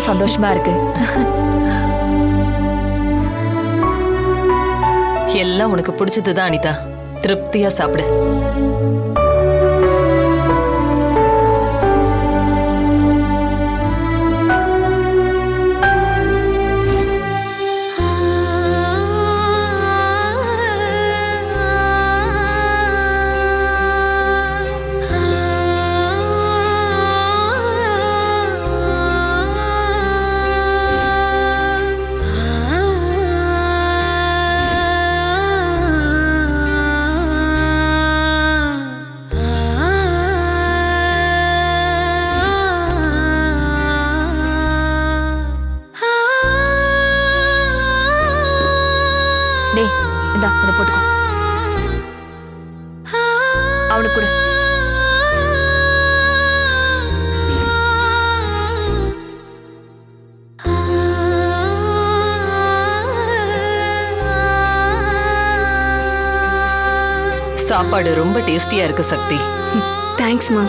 ரொம்ப சந்தோஷமா இருக்கு. எல்லாம் உனக்கு பிடிச்சதுதான் அனிதா. திருப்தியா சாப்பிடு. சாப்பாடு ரொம்ப டேஸ்டியா இருக்கு சக்தி. தேங்க்ஸ்மா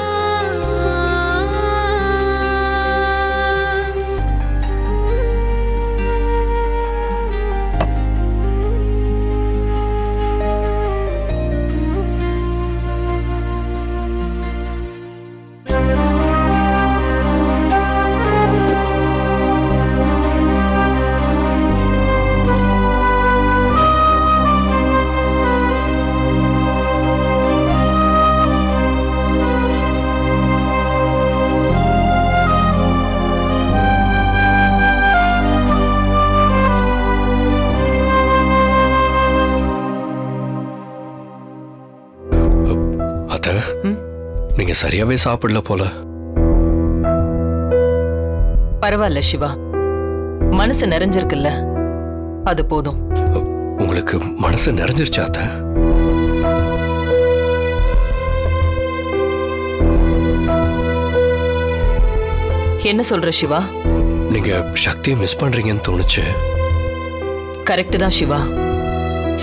சரியாவே சாப்பிடல போல. பரவாயில்ல சிவா. மனசு நிறைஞ்சிருக்குல்ல. அது போதும். உங்களுக்கு மனசு நிறைஞ்சிருச்சா அத்த? என்ன சொல்ற சிவா? நீங்க சக்தியை மிஸ் பண்றீங்கன்னு தோணுச்சு. கரெக்ட் தான் சிவா.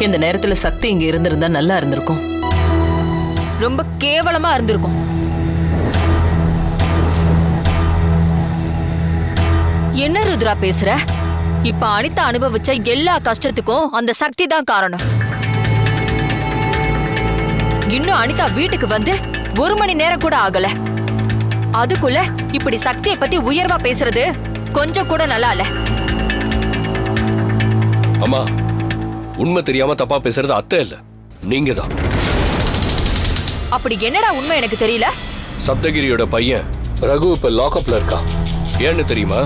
இந்த நேரத்துல சக்தி இங்க இருந்திருந்தா நல்லா இருந்திருக்கும். ரொம்ப கேவலமா இருந்திருக்கும். என்ன ருத்ரா பேசுற? இப்ப அனிதா அனுபவிச்ச எல்லா கஷ்டத்துக்கும் அந்த சக்தி தான் காரணம். இன்னும் அனிதா வீட்டுக்கு வந்து ஒரு மணி நேரம் கூட ஆகல. அதுக்குள்ள இப்படி சக்தியை பத்தி உயர்வா பேசுறது கொஞ்சம் கூட நல்லா இல்ல. அம்மா உண்மை தெரியாம தப்பா பேசுறது அத்தை இல்ல. நீங்க தான். அப்படி என்னடா உண்மை எனக்கு தெரியல? சப்தகிரியோட பையன் ரகு இப்ப லாக்அப்ல இருக்கான். ஏன்னு தெரியுமா?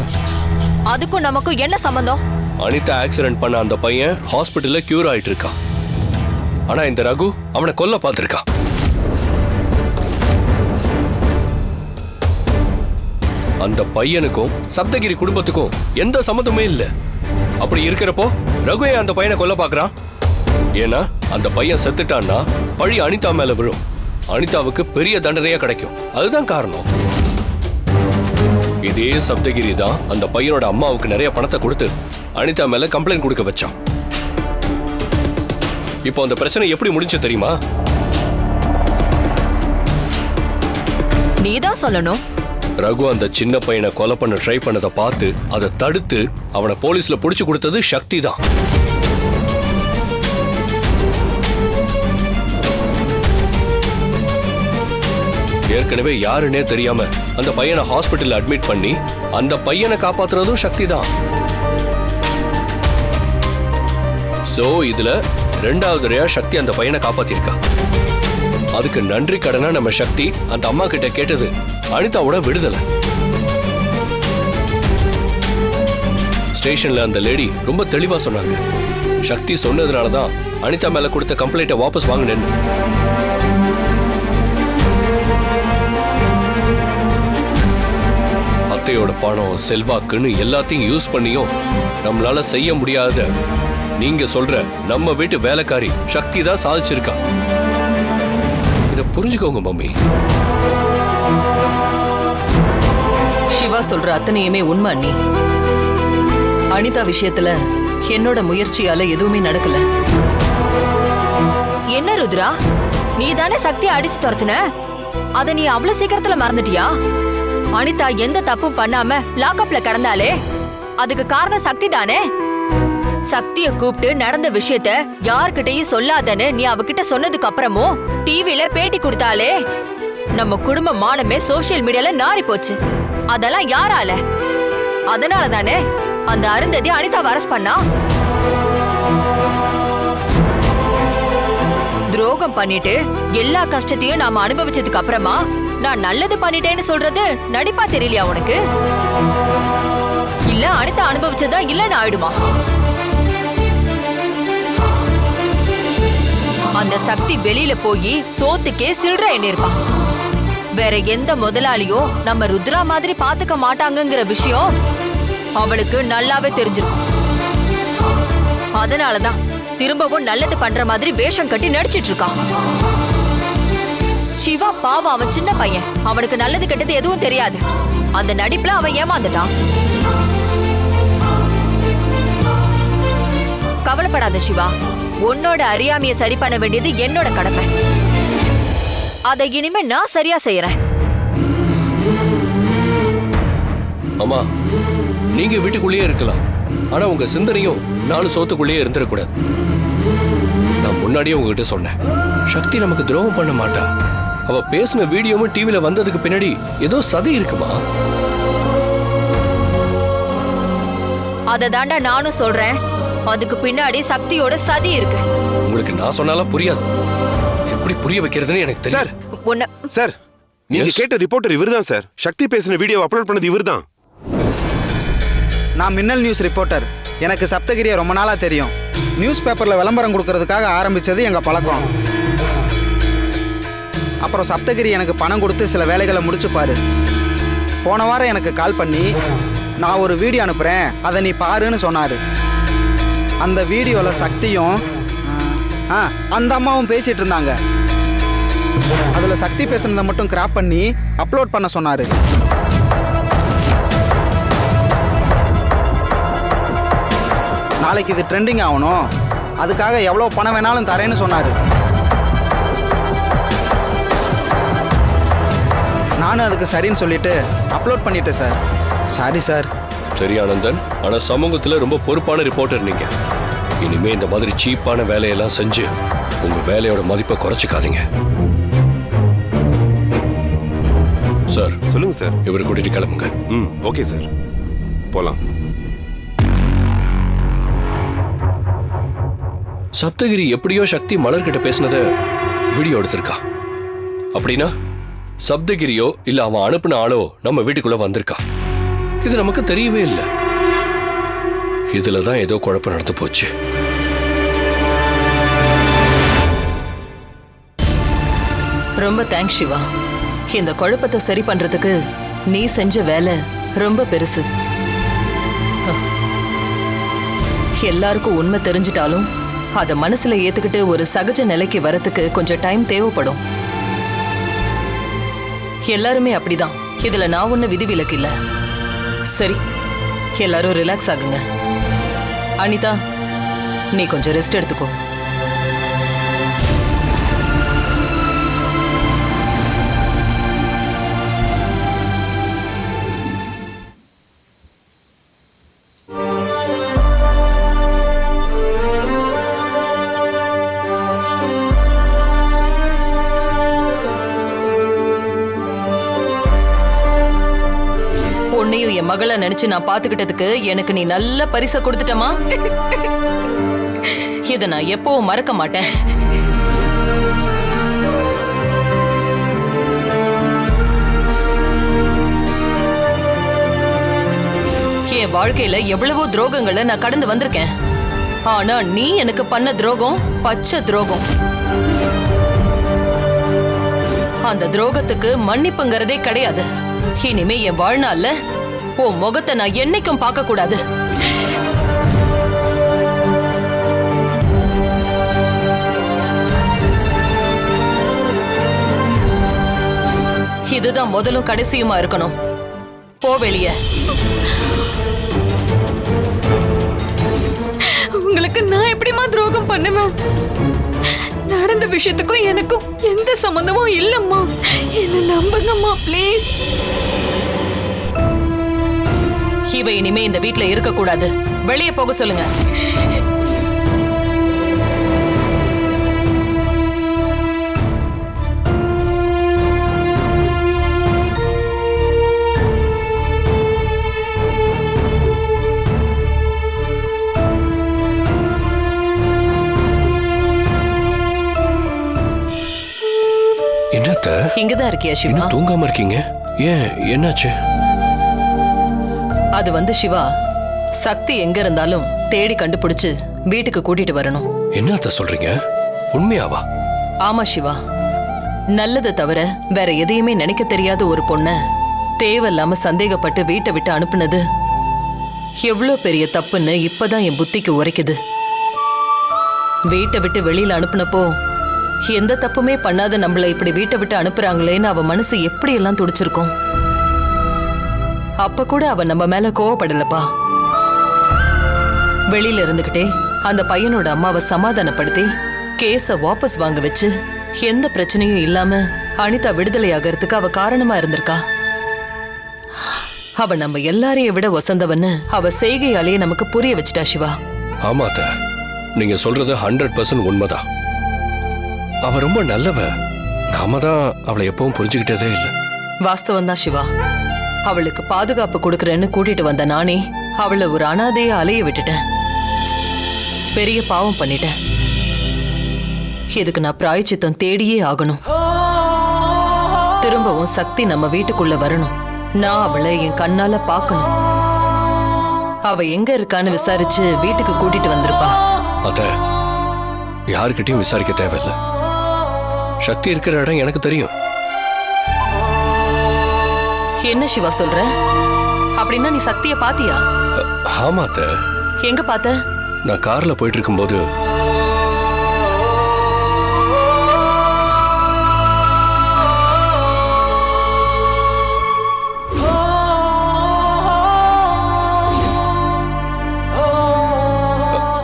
அதுக்கும் நமக்கும் என்ன சம்பந்தம்? அனிதா ஆக்சிடென்ட் பண்ண அந்த பையன் ஹாஸ்பிட்டல்ல கியூர் ஆயிட்டு இருக்கான் ஆனா இந்த ரகு அவனை கொல்ல பார்த்திருக்கான். அந்த பையனுக்கும் சப்தகிரி குடும்பத்துக்கும் எந்த சம்மந்தமே இல்ல. அப்படி இருக்கிறப்போ ரகு ஏன் அந்த பையனை கொல்ல பார்க்கறான். ஏன்னா அந்த பையன் செத்துட்டான்னா பழி அனிதா மேல விழும். அனிதாவுக்கு பெரிய தண்டனையா கிடைக்கும். அதுதான் காரணம். இதே சப்தகிரி தான் அந்த பையனோட அம்மாவுக்கு நிறைய பணத்தை கொடுத்து அனிதா மேல கம்ப்ளைண்ட் கொடுக்க வச்சான். இப்போ அந்த பிரச்சனை எப்படி முடிஞ்சு தெரியுமா? நீதான் சொல்லணும். ரகு அந்த சின்ன பையனை கொலை பண்ண ட்ரை பண்ணதை பார்த்து அதை தடுத்து அவனை போலீஸ்ல புடிச்சு கொடுத்தது சக்தி தான் ஏற்கனவே யாருன்னே தெரியாம அந்த பையனை ஹாஸ்பிட்டல் அட்மிட் பண்ணி அந்த பையனை காப்பாத்துறதும் சக்தி தான் சோ இதுல ரெண்டாவது தடவையா சக்தி அந்த பையனை காப்பாத்திருக்கா. அதுக்கு நன்றி கடனா நம்ம சக்தி அந்த அம்மா கிட்ட கேட்டது அனிதாவோட விடுதலை. ஸ்டேஷன்ல அந்த லேடி ரொம்ப தெளிவா சொன்னாங்க. சக்தி சொன்னதுனால தான் அனிதா மேல கொடுத்த கம்ப்ளைண்ட்டை வாபஸ் வாங்கினேன்னு. அத்தையோட பணம் செல்வாக்குன்னு எல்லாத்தையும் யூஸ் பண்ணியும் நம்மளால செய்ய முடியாத நீங்க சொல்ற நம்ம வீட்டு வேலைக்காரி சக்தி தான் சாதிச்சிருக்கா இத புரிஞ்சுக்கோங்க மம்மி. சிவா சொல்ற அத்தனையுமே உண்மை அண்ணி. அனிதா விஷயத்துல என்னோட முயற்சியால எதுவுமே நடக்கல. என்ன ருத்ரா? நீ தானே சக்தியை அடிச்சு துரத்துன? அத நீ அவ்வளவு சீக்கிரத்துல மறந்துட்டியா? அனிதா எந்த தப்பும் பண்ணாம லாக்அப்ல கடந்தாலே அதுக்கு காரணம் சக்தி தானே? சக்திய கூப்பிட்டு நடந்த விஷயத்த யார்கிட்டயும் சொல்லாதன்னு நீ அவகிட்ட சொன்னதுக்கு அப்புறமும் டிவில பேட்டி கொடுத்தாலே நம்ம குடும்ப மானமே சோஷியல் மீடியால நாரி போச்சு. அதெல்லாம் யாரால? அதனால தானே அந்த அருந்ததி அனிதா வரஸ் பண்ணா? துரோகம் பண்ணிட்டு எல்லா கஷ்டத்தையும் நாம அனுபவிச்சதுக்கு அப்புறமா நான் நல்லது பண்ணிட்டேன்னு சொல்றது நடிப்பா தெரியலையா உனக்கு? இல்ல அனிதா அனுபவிச்சதா இல்லன்னு ஆயிடுமா? அந்த சக்தி வெளியில போய் சோத்துக்கே சில்லற எண்ணிருப்பான் வேற எந்த முதலாளியோ நம்ம ருத்ரா மாதிரி பாத்துக்க மாட்டாங்கங்கிற விஷயம் அவளுக்கு நல்லாவே தெரிஞ்சிருக்கும். அதனாலதான் திரும்பவும் நல்லது பண்ற மாதிரி வேஷம் கட்டி நடிச்சிட்டு இருக்கான் சிவா பாவம் அவன் சின்ன பையன். அவனுக்கு நல்லது கெட்டது எதுவும் தெரியாது. அந்த நடிப்புல அவன் ஏமாந்துட்டான். கவலைப்படாத சிவா. உன்னோட அறியாமையை சரி பண்ண வேண்டியது என்னோட கடமை. அதை இனிமே நான் சரியா செய்யறேன். அம்மா நீங்க வீட்டுக்குள்ளேயே இருக்கலாம். ஆனா உங்க சிந்தனையும் நாலு சோத்துக்குள்ளேயே இருந்துடக்கூடாது நான் முன்னாடியே உங்ககிட்ட சொன்னேன். சக்தி நமக்கு துரோகம் பண்ண மாட்டா அவ பேசின வீடியோவும் டிவில வந்ததுக்கு பின்னாடி ஏதோ சதி இருக்குமா? அதை தாண்டா நானும் சொல்றேன். அதுக்கு பின்னாடி சக்தியோட சதி இருக்கு. உங்களுக்கு நான் சொன்னாலும் புரியாது. எப்படி புரிய வைக்கிறதுன்னு எனக்கு சார் தெரியும் உன்னை சார் நீங்க Yes. கேட்ட ரிப்போர்ட்டர் இவர்தான் சார். சக்தி பேசின வீடியோ அப்லோட் பண்ணது இவர்தான். நான் மின்னல் நியூஸ் ரிப்போர்ட்டர். எனக்கு சப்தகிரியை ரொம்ப நாளாக தெரியும். நியூஸ் பேப்பரில் விளம்பரம் கொடுக்கறதுக்காக ஆரம்பித்தது எங்கள் பழக்கம். அப்புறம் சப்தகிரி எனக்கு பணம் கொடுத்து சில வேலைகளை முடிச்சுப்பாரு போன வாரம் எனக்கு கால் பண்ணி நான் ஒரு வீடியோ அனுப்புகிறேன் அதை நீ பாருன்னு சொன்னார். அந்த வீடியோவில் சக்தியும் ஆ அந்த அம்மாவும் பேசிகிட்டு இருந்தாங்க. அதில் சக்தி பேசுனதை மட்டும் கிராப் பண்ணி அப்லோட் பண்ண சொன்னார். நாளைக்கு இது ட்ரெண்டிங் ஆகணும். அதுக்காக எவ்வளோ பணம் வேணாலும் தரேன்னு சொன்னார். நானும் அதுக்கு சரின்னு சொல்லிட்டு அப்லோட் பண்ணிட்டேன் சார். Sorry sir. சரி ஆனந்தன். ஆனா சமூகத்துல ரொம்ப பொறுப்பான ரிப்போர்ட்டர் நீங்க. இனிமே இந்த மாதிரி சீப்பான வேலையெல்லாம் செஞ்சு உங்க வேலையோட மதிப்பை குறைச்சிக்காதீங்க. சார் சொல்லுங்க சார். இவரை கூட்டிட்டு கிளம்புங்க. ம் ஓகே சார். போலாம். சப்தகிரி எப்படியோ சக்தி மலர்கிட்ட பேசினத வீடியோ எடுத்திருக்கா. அப்படின்னா சப்தகிரியோ இல்ல அவன் அனுப்பின ஆளோ நம்ம வீட்டுக்குள்ள வந்திருக்கா? இது நமக்கு தெரியவே இல்லை. இதுல தான் ஏதோ குழப்பம் நடந்து போச்சு. ரொம்ப தேங்க்ஸ் சிவா. இந்த குழப்பத்தை சரி பண்றதுக்கு நீ செஞ்ச வேலை ரொம்ப பெருசு. எல்லாருக்கும் உண்மை தெரிஞ்சிட்டாலும் அதை மனசுல ஏத்துக்கிட்டு ஒரு சகஜ நிலைக்கு வரத்துக்கு கொஞ்சம் டைம் தேவைப்படும். எல்லாருமே அப்படிதான். இதுல நான் ஒண்ணு விதிவிலக்கு இல்ல. சரி எல்லாரும் ரிலாக்ஸ் ஆகுங்க. அனிதா நீ கொஞ்சம் ரெஸ்ட் எடுத்துக்கோ. மகளை நினைச்சு நான் பாத்துக்கிட்டதுக்கு எனக்கு நீ நல்ல பரிசை கொடுத்துட்டமா? இத நான் எப்பவும் மறக்க மாட்டேன். என் வாழ்க்கையில எவ்வளவோ துரோகங்களை நான் கடந்து வந்திருக்கேன். ஆனா நீ எனக்கு பண்ண துரோகம் பச்சை துரோகம். அந்த துரோகத்துக்கு மன்னிப்புங்கிறதே கிடையாது. இனிமே என் வாழ்நாள்ல உன் முகத்தை நான் என்னைக்கும் பார்க்க கூடாது இதுதான் முதலும் கடைசியுமா இருக்கணும். போ வெளிய. உங்களுக்கு நான் எப்படிம்மா துரோகம் பண்ணுவேன்? நடந்த விஷயத்துக்கும் எனக்கும் எந்த சம்மந்தமும் இல்லம்மா. என்ன நம்புங்கம்மா ப்ளீஸ் இவ இனிமே இந்த வீட்ல இருக்க கூடாது வெளியே போக சொல்லுங்க. என்னத்த? இங்கதான் இருக்கியா சிவா தூங்காம இருக்கீங்க? ஏன் என்னாச்சு? அது வந்து சிவா சக்தி எங்க இருந்தாலும் தேடி கண்டுபிடிச்சு வீட்டுக்கு கூட்டிட்டு வரணும். என்னத்த சொல்றீங்க? உண்மையாவா? ஆமா சிவா. நல்லதை தவிர வேற எதையுமே நினைக்க தெரியாத ஒரு பொண்ண தேவையில்லாம சந்தேகப்பட்டு வீட்டை விட்டு அனுப்புனது எவ்வளோ பெரிய தப்புன்னு இப்பதான் என் புத்திக்கு உரைக்குது. வீட்டை விட்டு வெளியில அனுப்புனப்போ எந்த தப்புமே பண்ணாத நம்மள இப்படி வீட்டை விட்டு அனுப்புறாங்களேன்னு அவ மனசு எப்படி எல்லாம் துடிச்சிருக்கும்? அப்ப கூட அவ நம்ம மேல கோவப்படலப்பா. வெளியில இருந்துகிட்டே அந்த பையனோட அம்மாவை சமாதானப்படுத்தி கேஸ வாபஸ் வாங்க வச்சு எந்த பிரச்சனையும் இல்லாம அனிதா விடுதலை ஆகறதுக்கு அவ காரணமா இருந்திருக்கா. அவ நம்ம எல்லாரையும் விட வசந்தவன்னு அவ செய்கையாலேயே நமக்கு புரிய வச்சுட்டா சிவா. ஆமா அத்த. நீங்க சொல்றது ஹண்ட்ரட் பர்சன்ட் உண்மைதான். அவ ரொம்ப நல்லவ. நாம தான் அவளை எப்பவும் புரிஞ்சுக்கிட்டதே இல்லை. வாஸ்தவம் தான் சிவா. அவளுக்கு பாதுகாப்பு கொடுக்கறேன்னு கூட்டிட்டு வந்த நானே அவளை ஒரு அனாதைய அலைய விட்டுட்டேன். பெரிய பாவம் பண்ணிட்டேன். இதுக்கு நான் பிராயச்சித்தம் தேடியே ஆகணும். திரும்பவும் சக்தி நம்ம வீட்டுக்குள்ள வரணும். நான் அவளை என் கண்ணால பார்க்கணும். அவ எங்க இருக்கான்னு விசாரிச்சு வீட்டுக்கு கூட்டிட்டு வந்திருப்பா. அத்த யாருக்கிட்டையும் விசாரிக்க தேவையில்லை. சக்தி இருக்கிற இடம் எனக்கு தெரியும். என்ன சிவா சொல்ற அப்படின்னா நீ சக்திய பாத்தியா ஆமா அத்த எங்க பார்த்த நான் கார்ல போயிட்டு இருக்கும்போது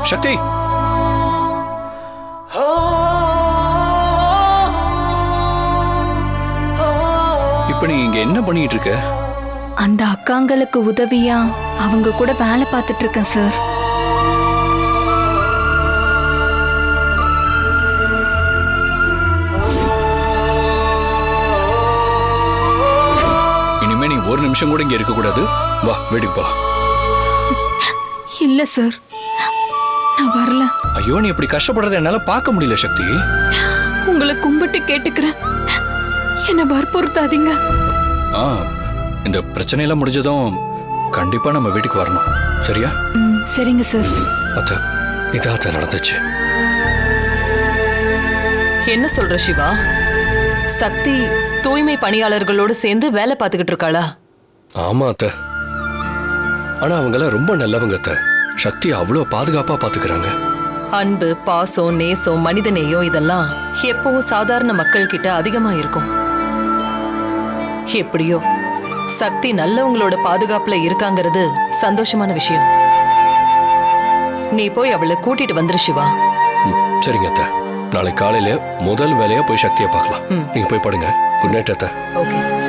சக்தி இங்க என்ன பண்ணிட்டு இருக்க அந்த அக்காங்களுக்கு உதவியா அவங்க கூட வேலை பார்த்துட்டு இருக்கேன் சார். இனிமே நீ ஒரு நிமிஷம் கூட இங்க இருக்க கூடாது வா வீட்டுக்கு போலாம் இல்ல சார். நான் வரல. ஐயோ நீ இப்படி கஷ்டப்படுறத என்னால பார்க்க முடியல சக்தி. உங்களை கும்பிட்டு கேட்டுக்கிறேன். என்ன வற்புறுத்தாதீங்க. ஆ இந்த பிரச்சனையெல்லாம் முடிஞ்சதும் கண்டிப்பா நம்ம வீட்டுக்கு வரணும். சரியா? ம், சரிங்க சார் அத்த இதாத்த நடந்துச்சு. என்ன சொல்ற சிவா? சக்தி தூய்மை பணியாளர்களோடு சேர்ந்து வேலை பார்த்துக்கிட்டு இருக்காளா? ஆமா அத்த. ஆனா அவங்கெல்லாம் ரொம்ப நல்லவங்க அத்த. சக்தி அவ்வளோ பாதுகாப்பா பாத்துக்கிறாங்க. அன்பு பாசம் நேசம் மனிதநேயம் இதெல்லாம் எப்பவும் சாதாரண மக்கள் கிட்ட அதிகமா இருக்கும். எப்படியோ? சக்தி நல்லவங்களோட பாதுகாப்புல இருக்காங்கிறது சந்தோஷமான விஷயம். நீ போய் அவளை கூட்டிட்டு வந்துரு சிவா. சரிங்க அத்த. நாளை காலையில முதல் வேலையா போய் சக்தியை பார்க்கலாம். நீங்க போய் படுங்க. குட் நைட் அத்த. ஓகே.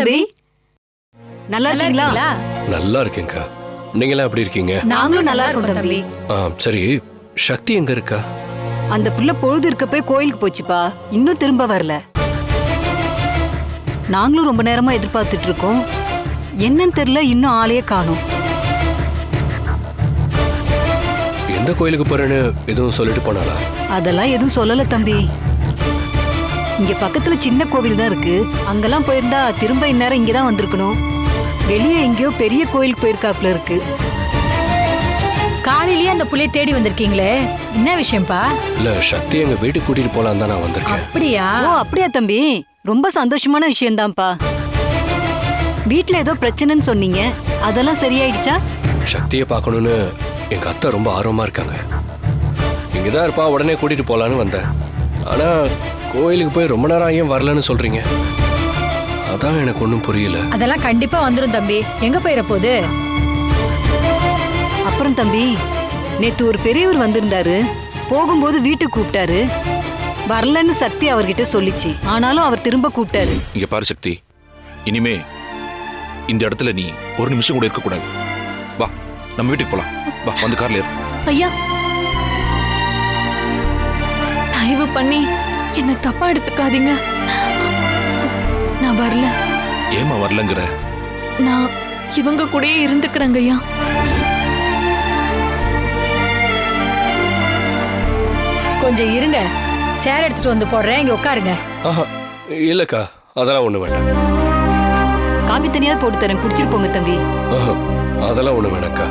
தம்பி. நல்லா இருக்கீங்களா? நல்லா இருக்கேங்க்கா நீங்களாம் எப்படி இருக்கீங்க? நாங்களும் நல்லா இருக்கோம் தம்பி. ஆ, சரி சக்தி எங்க இருக்கா? அந்த புள்ள பொழுது இருக்க போய் கோயிலுக்கு போச்சுப்பா. இன்னும் திரும்ப வரல. நாங்களும் ரொம்ப நேரமா எதிர்பார்த்துட்டு இருக்கோம். என்னன்னு தெரியல இன்னும் ஆளையே காணோம். எந்த கோயிலுக்கு போறேன்னு எதுவும் சொல்லிட்டு போனாளா? அதெல்லாம் எதுவும் சொல்லல தம்பி. இங்க பக்கத்துல சின்ன கோவில் தான் இருக்கு. அங்கெல்லாம் போயிருந்தா திரும்ப இந்நேரம் இங்க தான் வந்திருக்கணும். வெளியே எங்கேயோ பெரிய கோயிலுக்கு போயிருக்காப்ல இருக்கு. காலையில காலையிலேயே அந்த புள்ளைய தேடி வந்திருக்கீங்களே? என்ன விஷயம்ப்பா? இல்ல சக்தி எங்க வீட்டுக்கு கூட்டிட்டு போலாம் தான் நான் வந்திருக்கேன். அப்படியா? ஓ அப்படியா தம்பி. ரொம்ப சந்தோஷமான விஷயம்தான்ப்பா. வீட்ல ஏதோ பிரச்சனைன்னு சொன்னீங்க. அதெல்லாம் சரியாயிடுச்சா? சக்தியை பார்க்கணும்னு எங்க அத்தை ரொம்ப ஆர்வமா இருக்காங்க. இங்கதான் இருப்பா உடனே கூட்டிட்டு போலான்னு வந்தேன். ஆனா கோயிலுக்கு போய் ரொம்ப நேரம் ஏன் வரலன்னு சொல்றீங்க? அதான் எனக்கு ஒன்றும் புரியல. அதெல்லாம் கண்டிப்பா வந்துரும் தம்பி. எங்க போயிட போகுது அப்புறம் தம்பி நேத்து ஒரு பெரியவர் வந்திருந்தாரு. போகும்போது வீட்டுக்கு கூப்பிட்டாரு. வரலன்னு சக்தி அவர்கிட்ட சொல்லிச்சு. ஆனாலும் அவர் திரும்ப கூப்பிட்டாரு. இங்க பாரு சக்தி. இனிமே இந்த இடத்துல நீ ஒரு நிமிஷம் கூட இருக்க கூடாது. வா நம்ம வீட்டுக்கு போலாம். வா வந்து கார்ல ஏறு. ஐயா. தயவு பண்ணி என்ன தப்பா எடுத்துக்காதீங்க. நான் வரல. ஏமா வரலங்கிற? நான் இவங்க கூடயே இருந்துக்கிறேங்க ஐயா. கொஞ்சம் இருங்க. சேர் எடுத்துட்டு வந்து போடுறேன். இங்க உட்காருங்க. ஆஹா இல்லக்கா. அதெல்லாம் ஒண்ணு வேண்டாம். காபி தனியாவது போட்டு தரேன். குடிச்சிட்டு போங்க தம்பி. ஆஹா, அதெல்லாம் ஒண்ணு வேணாக்கா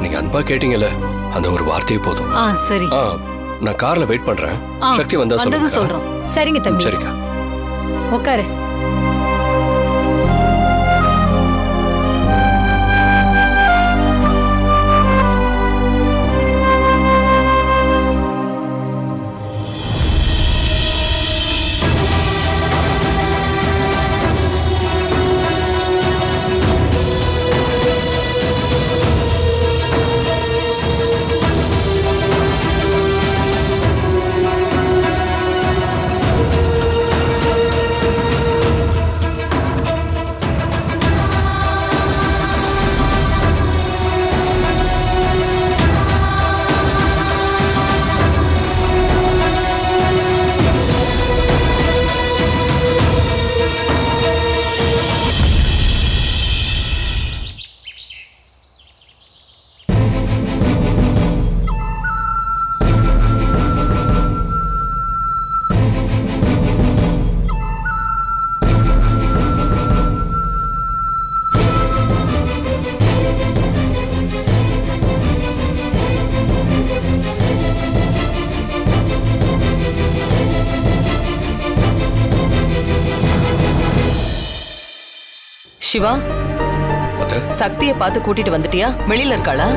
நீங்க அன்பா கேட்டீங்கல்ல அந்த ஒரு வார்த்தையே போதும். ஆ சரி. ஆ நான் கார்ல வெயிட் பண்றேன். சக்தி வந்தா சொல்லுங்க. சொல்றோம். சரிங்க தம்பி. சரிக்கா. உட்காரு. சிவா அத்தை. சக்தியை பார்த்து கூட்டிட்டு வந்துட்டியா? வெளியில இருக்காளா?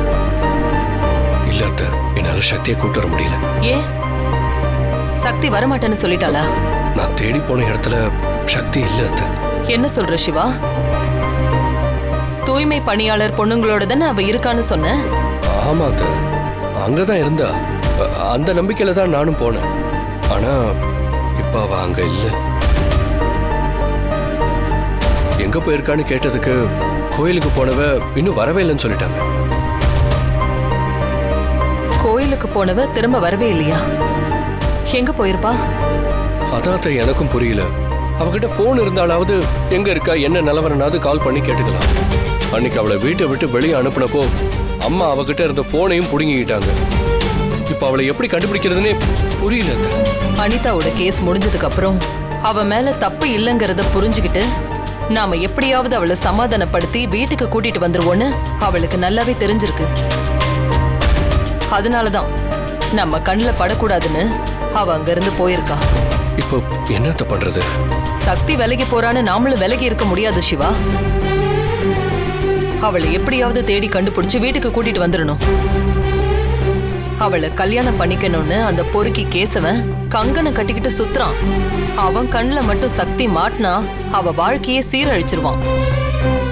இல்ல அத்தை என்னால சக்தியை கூட்டு வர முடியல. ஏன் சக்தி வரமாட்டேன்னு சொல்லிட்டாளா? நான் தேடி போன இடத்துல சக்தி இல்ல அத்தை. என்ன சொல்ற சிவா? தூய்மை பணியாளர் பொண்ணுங்களோட தானே அவ இருக்கான்னு சொன்ன? ஆமா அத்தை. அங்கதான் இருந்தா. அ- அந்த நம்பிக்கையில தான் நானும் போனேன். ஆனா இப்ப அவ அங்க இல்ல. எங்க போயிருக்கான்னு கேட்டதுக்கு கோயிலுக்கு போனவ இன்னும் வரவே இல்லைன்னு சொல்லிட்டாங்க. கோயிலுக்கு போனவ திரும்ப வரவே இல்லையா? எங்க போயிருப்பா? அதான் எனக்கும் புரியல. அவகிட்ட போன் இருந்தாலாவது எங்க இருக்கா என்ன நிலவரனாவது கால் பண்ணி கேட்டுக்கலாம். அன்னைக்கு அவளை வீட்டை விட்டு வெளியே அனுப்புனப்போ அம்மா அவகிட்ட இருந்த போனையும் புடுங்கிக்கிட்டாங்க. இப்ப அவளை எப்படி கண்டுபிடிக்கிறதுனே புரியல. அனிதாவோட கேஸ் முடிஞ்சதுக்கு அப்புறம் அவ மேல தப்பு இல்லைங்கிறத புரிஞ்சுக்கிட்டு நாம எப்படியாவது அவளை சமாதானப்படுத்தி வீட்டுக்கு கூட்டிட்டு வந்துருவோன்னு அவளுக்கு நல்லாவே தெரிஞ்சிருக்கு. அதனாலதான் நம்ம கண்ணுல படக்கூடாதுன்னு அவ அங்கிருந்து போயிருக்கா. இப்போ என்னத்த பண்றது? சக்தி விலகி போறான்னு நாமளும் விலகி இருக்க முடியாது சிவா. அவளை எப்படியாவது தேடி கண்டுபிடிச்சு வீட்டுக்கு கூட்டிட்டு வந்துடணும். அவளை கல்யாணம் பண்ணிக்கணும்னு அந்த பொறுக்கி கேசவன் கங்கனை கட்டிக்கிட்டு சுத்துறான். அவன் கண்ணுல மட்டும் சக்தி மாட்டினா அவ வாழ்க்கையே சீரழிச்சிருவான்.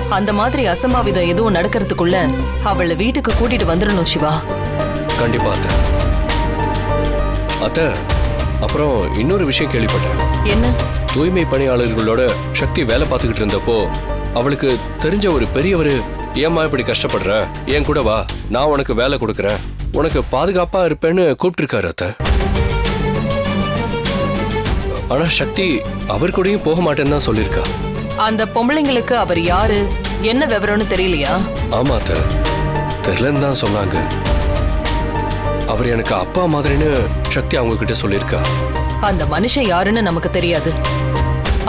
அந்த மாதிரி அசம்பாவிதம் எதுவும் நடக்கிறதுக்குள்ள அவளை வீட்டுக்கு கூட்டிட்டு வந்துடணும் சிவா. கண்டிப்பா அத்தை. அத்தை அப்புறம் இன்னொரு விஷயம் கேள்விப்பட்டேன். என்ன? தூய்மை பணியாளர்களோட சக்தி வேலை பார்த்துக்கிட்டு இருந்தப்போ அவளுக்கு தெரிஞ்ச ஒரு பெரியவர் ஏம்மா இப்படி கஷ்டப்படுற? என் கூட வா நான் உனக்கு வேலை கொடுக்குறேன். உனக்கு பாதுகாப்பா இருப்பேன்னு கூப்பிட்டிருக்காரு அத்தை. ஆனா சக்தி அவர் கூடயும் போக மாட்டேன்னு தான் சொல்லியிருக்கா. அந்த பொம்பளைங்களுக்கு அவர் யாரு? என்ன விவரம்னு தெரியலையா? ஆமா அத்தை. தெரியலன்னு தான் சொன்னாங்க. அவர் எனக்கு அப்பா மாதிரின்னு சக்தி அவங்க கிட்ட சொல்லியிருக்கா. அந்த மனுஷன் யாருன்னு நமக்கு தெரியாது.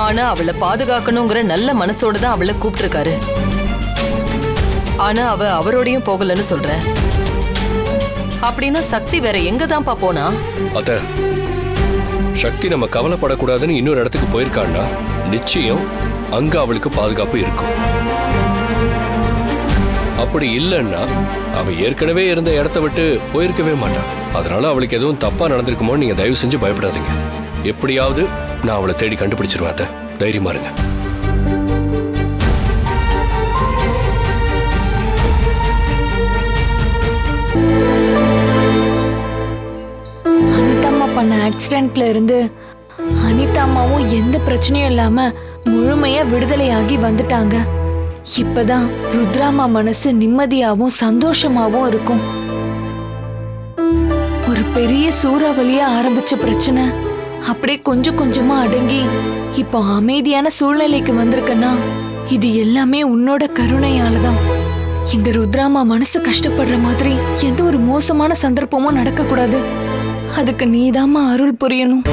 ஆனா அவளை பாதுகாக்கணுங்கிற நல்ல மனசோட தான் அவளை கூப்பிட்டிருக்காரு. ஆனா அவ அவரோடையும் போகலன்னு சொல்ற அப்படின்னா சக்தி வேற எங்க தான்ப்பா போனா? அத்த சக்தி நம்ம கவலைப்படக்கூடாதுன்னு இன்னொரு இடத்துக்கு போயிருக்கான்னா நிச்சயம் அங்க அவளுக்கு பாதுகாப்பு இருக்கும். அப்படி இல்லைன்னா அவ ஏற்கனவே இருந்த இடத்த விட்டு போயிருக்கவே மாட்டான் அதனால அவளுக்கு எதுவும் தப்பா நடந்திருக்குமோன்னு நீங்க தயவு செஞ்சு பயப்படாதீங்க. எப்படியாவது நான் அவளை தேடி கண்டுபிடிச்சிருவேன் அத்தை. தைரியமா இருங்க. பண்ண ஆக்சிடென்ட்ல இருந்து அனிதா அம்மாவும் எந்த பிரச்சனையும் இல்லாம முழுமையா விடுதலையாகி வந்துட்டாங்க. இப்பதான் ருத்ராமா மனசு நிம்மதியாவும் சந்தோஷமாவும் இருக்கும். ஒரு பெரிய சூறாவளியா ஆரம்பிச்ச பிரச்சனை அப்படியே கொஞ்சம் கொஞ்சமா அடங்கி இப்போ அமைதியான சூழ்நிலைக்கு வந்திருக்கனா இது எல்லாமே உன்னோட கருணையாலதான். எங்க ருத்ராமா மனசு கஷ்டப்படுற மாதிரி எந்த ஒரு மோசமான சந்தர்ப்பமும் நடக்க கூடாது அதுக்கு நீதாம்மா அருள் புரியணும்.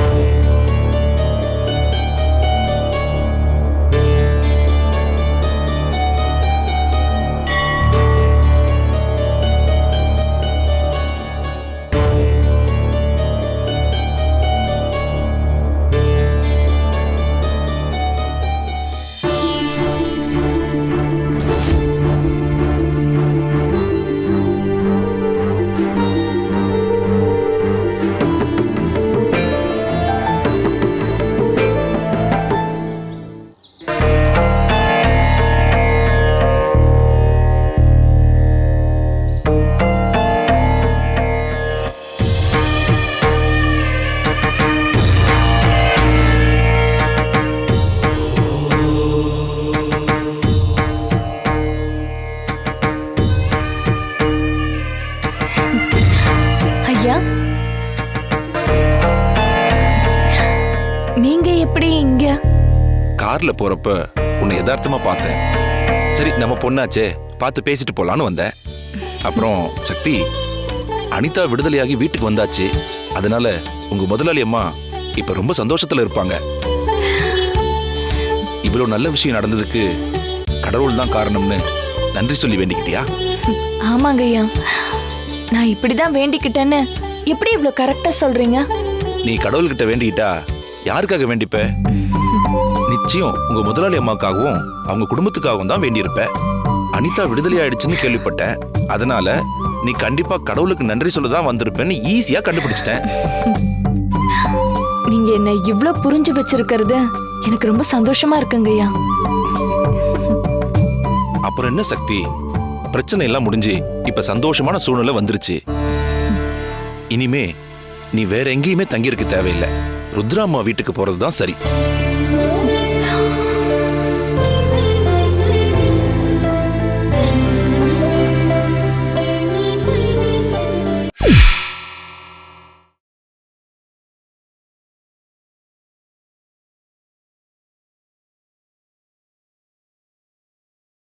ஐயா. நீங்க எப்படி இங்க? கார்ல போறப்ப உன்னை யதார்த்தமா பார்த்தேன். சரி நம்ம பொண்ணாச்சே பார்த்து பேசிட்டு போலான்னு வந்தேன். அப்புறம் சக்தி அனிதா விடுதலையாகி வீட்டுக்கு வந்தாச்சு. அதனால உங்க முதலாளி அம்மா இப்ப ரொம்ப சந்தோஷத்துல இருப்பாங்க. இவ்வளவு நல்ல விஷயம் நடந்ததுக்கு கடவுள் தான் காரணம்னு நன்றி சொல்லி வேண்டிக்கிட்டியா? ஆமாங்க ஐயா நான் இப்படிதான் வேண்டிக்கிட்டேன்னு எப்படி இவ்ளோ கரெக்டா சொல்றீங்க? நீ கடவுள்கிட்ட வேண்டிக்கிட்டா யாருக்காக வேண்டிப்ப? நிச்சயம் உங்க முதலாளி அம்மாக்காகவும் அவங்க குடும்பத்துக்காகவும் தான் வேண்டியிருப்ப. அனிதா விடுதலை ஆயிடுச்சுன்னு கேள்விப்பட்டேன். அதனால நீ கண்டிப்பா கடவுளுக்கு நன்றி சொல்ல தான் வந்திருப்பேன்னு ஈஸியா கண்டுபிடிச்சிட்டேன். நீங்க என்ன இவ்ளோ புரிஞ்சு வச்சிருக்கிறது எனக்கு ரொம்ப சந்தோஷமா இருக்குங்க ஐயா அப்புறம் என்ன சக்தி? பிரச்சனை எல்லாம் முடிஞ்சு இப்ப சந்தோஷமான சூழ்நிலை வந்துருச்சு. இனிமே நீ வேற எங்கேயுமே தங்கியிருக்க தேவையில்லை. ருத்ராம்மா வீட்டுக்கு போறது தான் சரி.